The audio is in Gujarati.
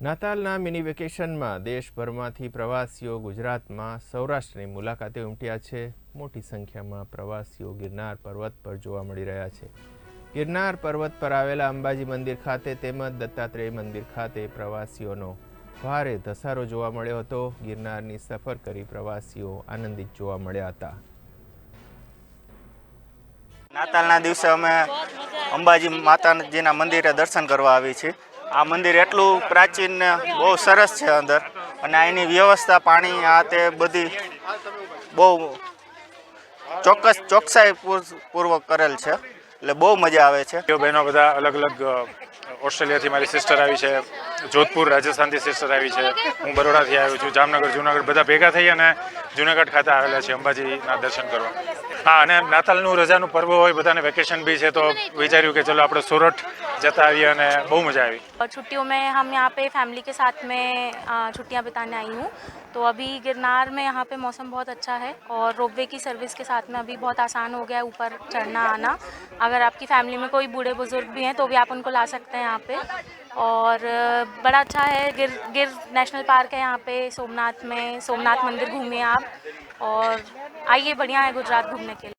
નાતાલના મિની વેકેશનમાં દેશભરમાંથી પ્રવાસીઓ ગુજરાતમાં સૌરાષ્ટ્રની મુલાકાતે ઉમટ્યા છે. મોટી સંખ્યામાં પ્રવાસીઓ ગિરનાર પર્વત પર જોવા મળી રહ્યા છે. ગિરનાર પર્વત પર આવેલા અંબાજી મંદિર ખાતે તેમજ દત્તાત્રેય મંદિર ખાતે પ્રવાસીઓનો ભારે ધસારો જોવા મળ્યો હતો. ગિરનારની સફર કરી પ્રવાસીઓ આનંદિત જોવા મળ્યા હતા. નાતાલના દિવસે અમે અંબાજી માતાજીના મંદિરે દર્શન કરવા આવી છીએ. આ મંદિર એટલું પ્રાચીન બહુ સરસ છે અંદર. અને અહીંની વ્યવસ્થા, પાણી, આ તે બધી બહુ ચોક્કસ ચોકસાઈ પૂર્વક કરેલ છે. એટલે બહુ મજા આવે છે. બહેનો બધા અલગ અલગ ઓસ્ટ્રેલિયાથી મારી સિસ્ટર આવી છે, જોધપુર, રાજસ્થાનથી સિસ્ટર આવી છે. હું બરોડાથી આવ્યો છું, જામનગર, જુનાગઢ બધા ભેગા થઈ અને જુનાગઢ ખાતે આવેલા છે, અંબાજીના દર્શન કરવા. હા, અને નાતાલનું રજાનું પર્વ હોય, બધાને વેકેશન બી છે, તો વિચાર્યું કે ચલો આપણે સુરત जतारिया ने, बहुत मज़ा आई और छुट्टियों में हम यहाँ पे फैमिली के साथ में छुट्टियाँ बिताने आई हूँ। तो अभी गिरनार में यहाँ पे मौसम बहुत अच्छा है और रोपवे की सर्विस के साथ में अभी बहुत आसान हो गया है ऊपर चढ़ना, आना। अगर आपकी फैमिली में कोई बूढ़े बुज़ुर्ग भी हैं तो भी आप उनको ला सकते हैं यहाँ पे। और बड़ा अच्छा है, गिर गिर नेशनल पार्क है यहाँ पे, सोमनाथ में, सोमनाथ मंदिर घूमिए आप। और आइए, बढ़िया है गुजरात घूमने के लिए।